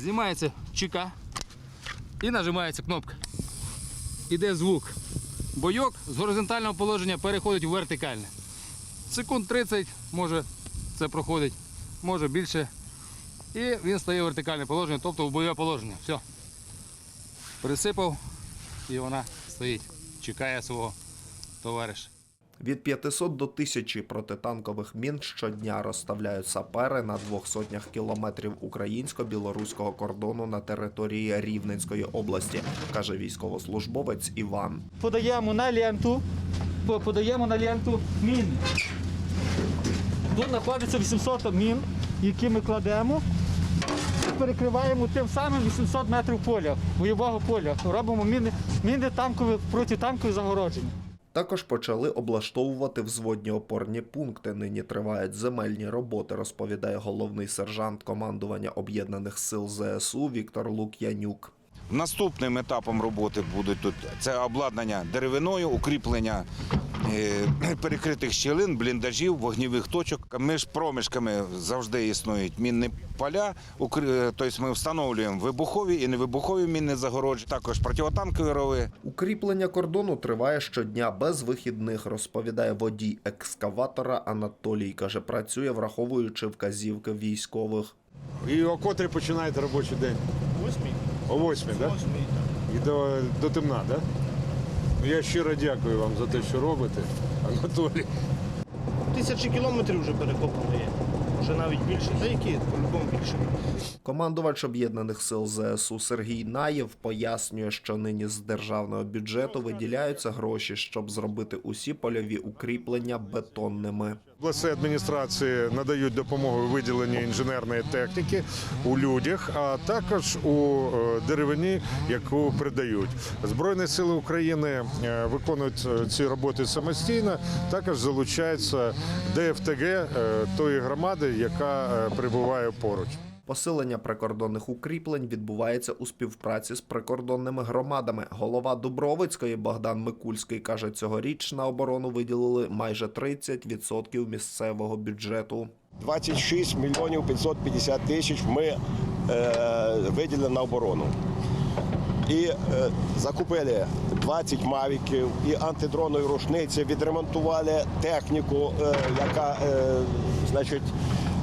Знімається чека і нажимається кнопка. Іде звук. Бойок з горизонтального положення переходить у вертикальне. Секунд 30 може це проходить, може більше. І він стає в вертикальне положення, тобто в бойове положення. Все. Присипав і вона стоїть, чекає свого товариша. Від 500 до 1000 протитанкових мін щодня розставляють сапери на двох сотнях кілометрів українсько-білоруського кордону на території Рівненської області, каже військовослужбовець Іван. подаємо на ленту, по- подаємо на ленту міни. Тут знаходиться 800 мін, які ми кладемо. Перекриваємо тим самим 800 метрів поля, бойового поля. Робимо міни, міни танкові, протитанкові загородження. Також почали облаштовувати взводні опорні пункти. Нині тривають земельні роботи, розповідає головний сержант командування об'єднаних сил ЗСУ Віктор Лук'янюк. Наступним етапом роботи буде тут це обладнання деревиною, укріплення е, перекритих щілин, бліндажів, вогнівих точок. Між проміжками завжди існують мінні поля. е, Тобто ми встановлюємо вибухові і невибухові мінні загородження, також противотанкові рови. Укріплення кордону триває щодня без вихідних, розповідає водій екскаватора Анатолій. Каже, працює, враховуючи вказівки військових. І о котрій починаєте робочий день? Восьмій. О восьмій, так? І до, до темна, так? Да? Я щиро дякую вам за те, що робите, Анатолій. Тисячі кілометрів вже перекопано є. Може навіть більше. Деякі по-любому більше. Командувач об'єднаних сил ЗСУ Сергій Наєв пояснює, що нині з державного бюджету виділяються гроші, щоб зробити усі польові укріплення бетонними. Обласні адміністрації надають допомогу у виділенні інженерної техніки у людях, а також у е, деревині, яку придають. Збройні сили України е, виконують е, ці роботи самостійно. Також залучається ДФТГ тої громади, яка прибуває поруч. Посилення прикордонних укріплень відбувається у співпраці з прикордонними громадами. Голова Дубровицької Богдан Микульський каже, цьогоріч на оборону виділили майже 30% місцевого бюджету. 26 мільйонів 550 тисяч ми е, виділили на оборону. І е, закупили 20 мавіків і антидронові рушниці, відремонтували техніку, е, яка е, значить,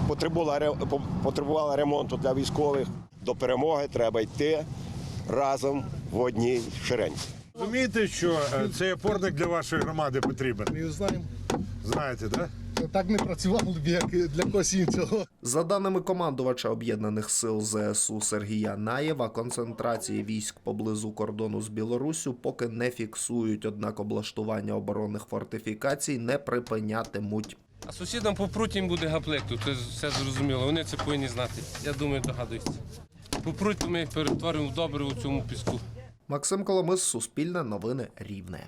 потребувала, потребувала ремонту для військових. До перемоги треба йти разом в одній шеренці. Розумієте, що е, цей опорник для вашої громади потрібен? Ми знаємо. Знаєте, так? Так не працювало б як для когось іншого. За даними командувача об'єднаних сил ЗСУ Сергія Наєва, концентрації військ поблизу кордону з Білоруссю поки не фіксують, однак облаштування оборонних фортифікацій не припинятимуть. А сусідам по прутім буде гаплек, тут це все зрозуміло. Вони це повинні знати. Я думаю, догадуються. По пруту ми їх перетворимо в добре у цьому піску. Максим Коломис, Суспільне новини Рівне.